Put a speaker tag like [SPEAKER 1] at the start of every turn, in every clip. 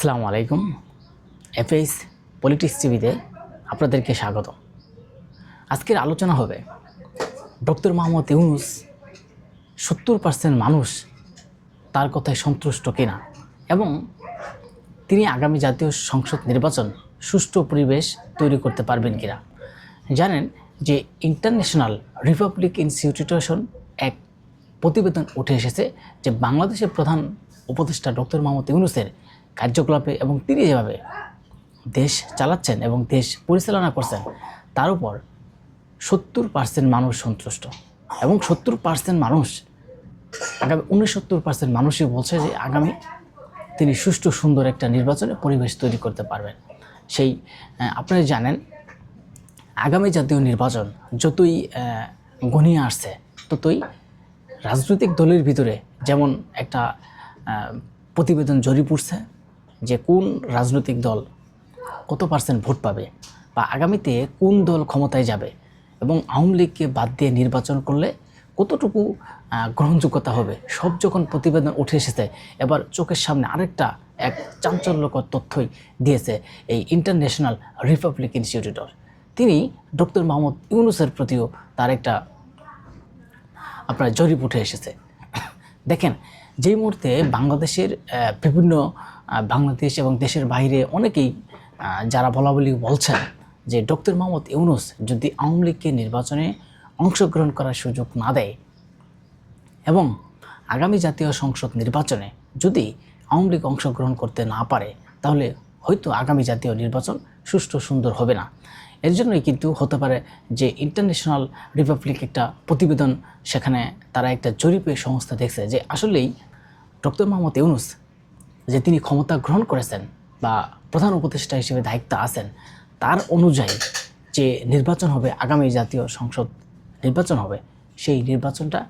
[SPEAKER 1] আসসালামু আলাইকুম। FS politics টিভিতে আপনাদেরকে স্বাগত। আজকের আলোচনা হবে, ডক্টর মোহাম্মদ ইউনুস সত্তর পার্সেন্ট মানুষ তার কথায় সন্তুষ্ট কিনা এবং তিনি আগামী জাতীয় সংসদ নির্বাচন সুষ্ঠু পরিবেশ তৈরি করতে পারবেন কিনা। জানেন যে ইন্টারন্যাশনাল রিপাবলিক ইনস্টিটিউশন এক প্রতিবেদন উঠে এসেছে যে বাংলাদেশের প্রধান উপদেষ্টা ডক্টর মোহাম্মদ ইউনুসের কার্যকলাপে এবং তিনি যেভাবে দেশ চালাচ্ছেন এবং দেশ পরিচালনা করছেন, তার উপর সত্তর পার্সেন্ট মানুষ সন্তুষ্ট। এবং সত্তর পার্সেন্ট মানুষ, আগামী উনসত্তর পার্সেন্ট মানুষই বলছে যে আগামী তিনি সুষ্ঠু, সুন্দর একটা নির্বাচনে পরিবেশ তৈরি করতে পারবেন। সেই আপনারা জানেন, আগামী জাতীয় নির্বাচন যতই ঘনিয়ে আসছে, ততই রাজনৈতিক দলের ভিতরে যেমন একটা প্রতিবেদন জরি পড়ছে যে কোন রাজনৈতিক দল কত পার্সেন্ট ভোট পাবে বা আগামীতে কোন দল ক্ষমতায় যাবে এবং আওয়ামী লীগকে বাদ দিয়ে নির্বাচন করলে কতটুকু গ্রহণযোগ্যতা হবে? সব যখন প্রতিবেদন উঠে এসেছে, এবার চোখের সামনে আরেকটা এক চাঞ্চল্যকর তথ্যই দিয়েছে এই ইন্টারন্যাশনাল রিপাবলিক ইনস্টিটিউটর তিনি ডক্টর মোহাম্মদ ইউনুসের প্রতিও তার একটা আপনার জরিপ উঠে এসেছে। দেখেন যেই মুহূর্তে বাংলাদেশের বিভিন্ন বাংলাদেশ এবং দেশের বাইরে অনেকেই যারা বলা বলি বলছেন যে ডক্টর মোহাম্মদ ইউনুস যদি আওয়ামী লীগকে নির্বাচনে অংশগ্রহণ করার সুযোগ না দেয় এবং আগামী জাতীয় সংসদ নির্বাচনে যদি আওয়ামী লীগ অংশগ্রহণ করতে না পারে, তাহলে হয়তো আগামী জাতীয় নির্বাচন সুষ্ঠু সুন্দর হবে না। এর জন্যই কিন্তু হতে পারে যে ইন্টারন্যাশনাল রিপাবলিক একটা প্রতিবেদন, সেখানে তারা একটা জরিপের সংস্থা দেখছে যে আসলেই ডক্টর মোহাম্মদ ইউনুস যে তিনি ক্ষমতা গ্রহণ করেছেন বা প্রধান উপদেষ্টা হিসেবে দায়িত্ব আছেন তার অনুযায়ী যে নির্বাচন হবে, আগামী জাতীয় সংসদ নির্বাচন হবে, সেই নির্বাচনটা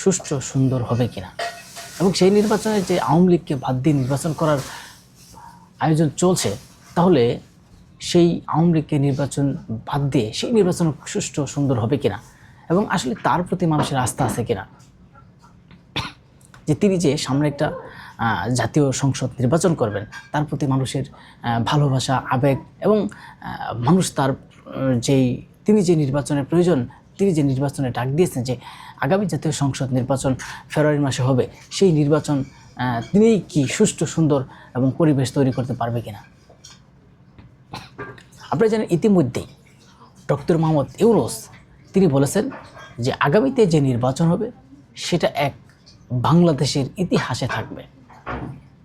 [SPEAKER 1] সুষ্ঠু সুন্দর হবে কিনা? এবং সেই নির্বাচনে যে আওয়ামী লীগকে বাদ দিয়ে নির্বাচন করার আয়োজন চলছে, তাহলে সেই আওয়ামী লীগকে নির্বাচন বাদ দিয়ে সেই নির্বাচন সুষ্ঠু সুন্দর হবে কিনা? এবং আসলে তার প্রতি মানুষের আস্থা আছে কিনা? যে তিনি যে সামনে একটা জাতীয় সংসদ নির্বাচন করবেন, তার প্রতি মানুষের ভালোবাসা, আবেগ এবং মানুষ তার যেই তিনি যে নির্বাচনের প্রয়োজন, তিনি যে নির্বাচনে ডাক দিয়েছেন যে আগামী জাতীয় সংসদ নির্বাচন ফেব্রুয়ারি মাসে হবে, সেই নির্বাচন তিনিই কি সুষ্ঠু, সুন্দর এবং পরিবেশ তৈরি করতে পারবে কিনা? আপনারা জানেন ইতিমধ্যেই ডক্টর মোহাম্মদ ইউনুস, তিনি বলেছেন যে আগামীতে যে নির্বাচন হবে, সেটা এক বাংলাদেশের ইতিহাসে থাকবে।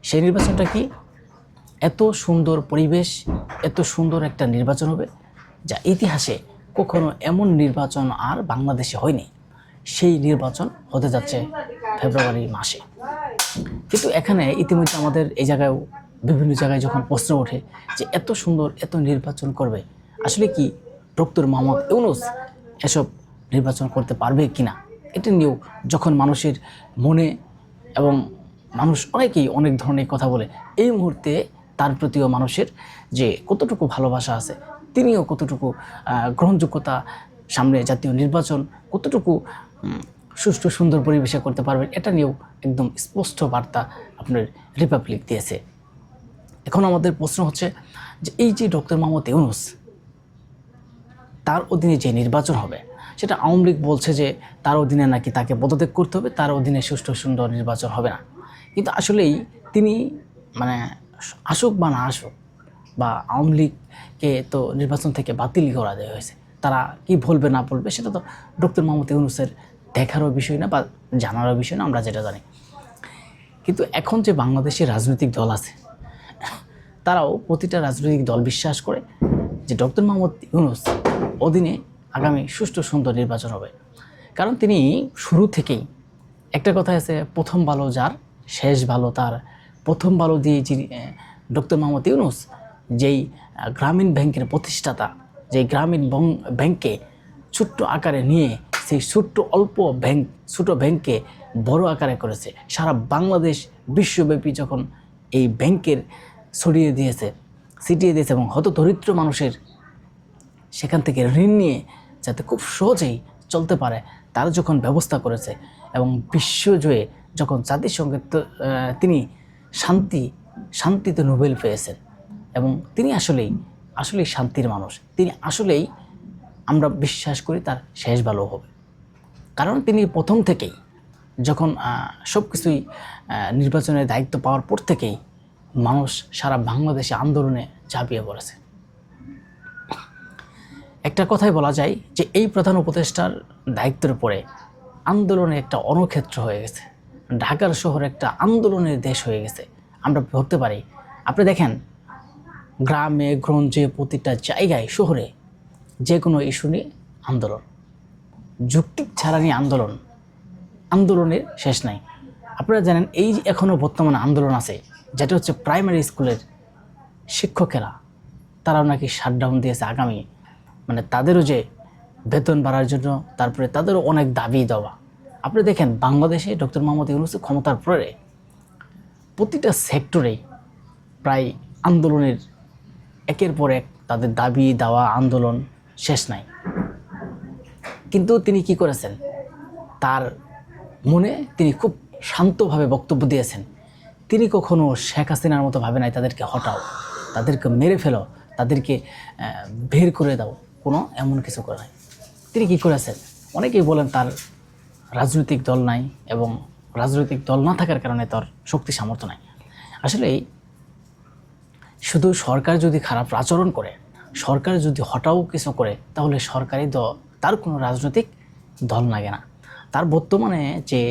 [SPEAKER 1] সেই নির্বাচনটা কি এত সুন্দর পরিবেশ, এত সুন্দর একটা নির্বাচন হবে, যা ইতিহাসে কখনো এমন নির্বাচন আর বাংলাদেশে হয়নি। সেই নির্বাচন হতে যাচ্ছে ফেব্রুয়ারি মাসে। কিন্তু এখানে ইতিমধ্যে আমাদের এই জায়গায় বিভিন্ন জায়গায় যখন প্রশ্ন ওঠে যে এত সুন্দর, এত নির্বাচন করবে, আসলে কি ডক্টর মোহাম্মদ ইউনুস এসব নির্বাচন করতে পারবে কি না এটা নিয়েও যখন মানুষের মনে এবং মানুষ অনেকেই অনেক ধরনের কথা বলে, এই মুহূর্তে তার প্রতিও মানুষের যে কতটুকু ভালোবাসা আছে, তিনিও কতটুকু গ্রহণযোগ্যতা সামনে জাতীয় নির্বাচন কতটুকু সুষ্ঠু সুন্দর পরিবেশে করতে পারবেন এটা নিয়েও একদম স্পষ্ট বার্তা আপনার রিপাবলিক দিয়েছে। এখন আমাদের প্রশ্ন হচ্ছে যে এই যে ডক্টর মোহাম্মদ ইউনুস, তার অধীনে যে নির্বাচন হবে সেটা আওয়ামী লীগ বলছে যে তার অধীনে নাকি তাকে পদত্যাগ করতে হবে, তার অধীনে সুষ্ঠু সুন্দর নির্বাচন হবে না। কিন্তু আসলেই তিনি মানে আসুক বা না আসুক বা আওয়ামী লীগকে তো নির্বাচন থেকে বাতিল করা দেওয়া হয়েছে, তারা কি বলবে না বলবে সেটা তো ডক্টর মোহাম্মদ ইউনুসের দেখারও বিষয় না বা জানারও বিষয় না, আমরা যেটা জানি। কিন্তু এখন যে বাংলাদেশের রাজনৈতিক দল আছে, তারাও প্রতিটা রাজনৈতিক দল বিশ্বাস করে যে ডক্টর মোহাম্মদ ইউনুস অধীনে আগামী সুষ্ঠু সুন্দর নির্বাচন হবে। কারণ তিনি শুরু থেকেই, একটা কথা আছে, প্রথম ভালো যার, শেষ ভালো তার। প্রথম ভালো দিয়ে যিনি ডক্টর মোহাম্মদ ইউনুস, যেই গ্রামীণ ব্যাংকের প্রতিষ্ঠাতা, যেই গ্রামীণ বং- ব্যাংকে ছোট্ট আকারে নিয়ে, সেই ছোট্ট অল্প ব্যাংক, ছোট ব্যাংকে বড় আকারে করেছে। সারা বাংলাদেশ বিশ্বব্যাপী যখন এই ব্যাংকের ছড়িয়ে দিয়েছে, ছিটিয়ে দিয়েছে এবং হত দরিদ্র মানুষের সেখান থেকে ঋণ নিয়ে যাতে খুব সহজেই চলতে পারে, তার যখন ব্যবস্থা করেছে এবং বিশ্বজয়ে যখন জাতিসংঘে তিনি শান্তি, শান্তিতে নোবেল পেয়েছেন এবং তিনি আসলেই আসলেই শান্তির মানুষ। তিনি আসলেই, আমরা বিশ্বাস করি তার শেষ ভালো হবে। কারণ তিনি প্রথম থেকেই যখন সব কিছুই নির্বাচনের দায়িত্ব পাওয়ার পর থেকেই মানুষ সারা বাংলাদেশে আন্দোলনে ঝাঁপিয়ে পড়েছে। একটা কথাই বলা যায় যে এই প্রধান উপদেষ্টার দায়িত্বের পরে আন্দোলনে একটা অনক্ষেত্র হয়ে গেছে। ঢাকার শহর একটা আন্দোলনের দেশ হয়ে গেছে। আমরা ধরতে পারি, আপনি দেখেন, গ্রামে গ্রঞ্জে প্রতিটা জায়গায় শহরে যে কোনো ইস্যু নিয়ে আন্দোলন, যুক্তি ছাড়া নিয়ে আন্দোলন, আন্দোলনের শেষ নাই। আপনারা জানেন, এই যে এখনও বর্তমানে আন্দোলন আছে, যেটা হচ্ছে প্রাইমারি স্কুলের শিক্ষকেরা, তারাও নাকি শাটডাউন দিয়েছে আগামী মানে তাদেরও যে বেতন বাড়ার জন্য, তারপরে তাদেরও অনেক দাবি দেওয়া। আপনি দেখেন, বাংলাদেশে ডক্টর মোহাম্মদ ইউনুসের ক্ষমতার পরে প্রতিটা সেক্টরেই প্রায় আন্দোলনের একের পর এক তাদের দাবি দেওয়া, আন্দোলন শেষ নাই। কিন্তু তিনি কি করেছেন? তার মনে তিনি খুব শান্তভাবে বক্তব্য দিয়েছেন। তিনি কখনো শেখ হাসিনার মতো ভাবে নাই, তাদেরকে হটাও, তাদেরকে মেরে ফেলো, তাদেরকে বের করে দাও। কোনো এমন কিছু করে নাই। তিনি কি করেছেন? অনেকেই বলেন তার রাজনৈতিক দল নাই এবং রাজনৈতিক দল না থাকার কারণে তার শক্তি সামর্থ্য নাই। আসলে শুধু সরকার যদি খারাপ আচরণ করে, সরকার যদি হটাও কিছু করে, তাহলে সরকারি দল তার কোনো রাজনৈতিক দল লাগে না। তার বর্তমানে যে,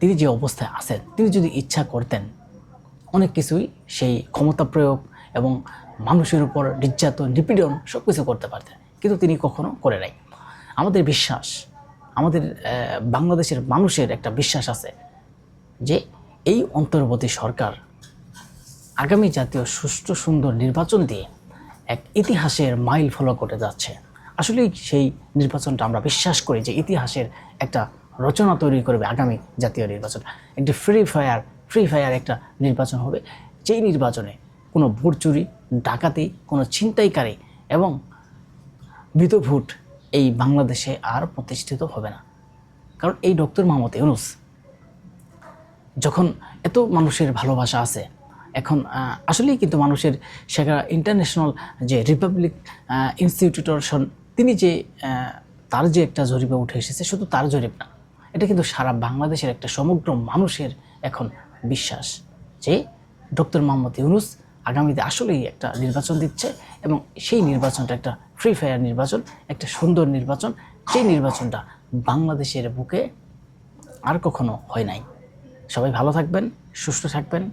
[SPEAKER 1] তিনি যে অবস্থায় আছেন, তিনি যদি ইচ্ছা করতেন, অনেক কিছুই সেই ক্ষমতা প্রয়োগ এবং মানুষের উপর নির্যাতন, নিপীড়ন সব কিছু করতে পারতেন। কিন্তু তিনি কখনো করে নাই। আমাদের বিশ্বাস, আমাদের বাংলাদেশের মানুষের একটা বিশ্বাস আছে যে এই অন্তর্বর্তী সরকার আগামী জাতীয় সুষ্ঠু সুন্দর নির্বাচন দিয়ে এক ইতিহাসের মাইল ফলো করে যাচ্ছে। আসলেই সেই নির্বাচনটা আমরা বিশ্বাস করি যে ইতিহাসের একটা রচনা তৈরি করবে আগামী জাতীয় নির্বাচন। একটি ফ্রি ফায়ার ফ্রি ফায়ার একটা নির্বাচন হবে। যেই নির্বাচনে কোনো ভোট চুরি, ডাকাতি, কোনো ছিনতাইকারী এবং মৃত ভোট এই বাংলাদেশে আর প্রতিষ্ঠিত হবে না। কারণ এই ডক্টর মোহাম্মদ ইউনুস যখন এত মানুষের ভালোবাসা আছে, এখন আসলেই কিন্তু মানুষের সেখানে ইন্টারন্যাশনাল যে রিপাবলিক ইনস্টিটিউশন তিনি যে তার যে একটা জরিপে উঠে এসেছে শুধু তার জরিপ না, এটা কিন্তু সারা বাংলাদেশের একটা সমগ্র মানুষের এখন বিশ্বাস যে ডক্টর মোহাম্মদ ইউনুস আগামীতে আসলেই একটা নির্বাচন দিচ্ছে এবং সেই নির্বাচনটা একটা ফ্রি ফায়ার নির্বাচন, একটা সুন্দর নির্বাচন। সেই নির্বাচনটা বাংলাদেশের বুকে আর কখনো হয় নাই। সবাই ভালো থাকবেন, সুস্থ থাকবেন।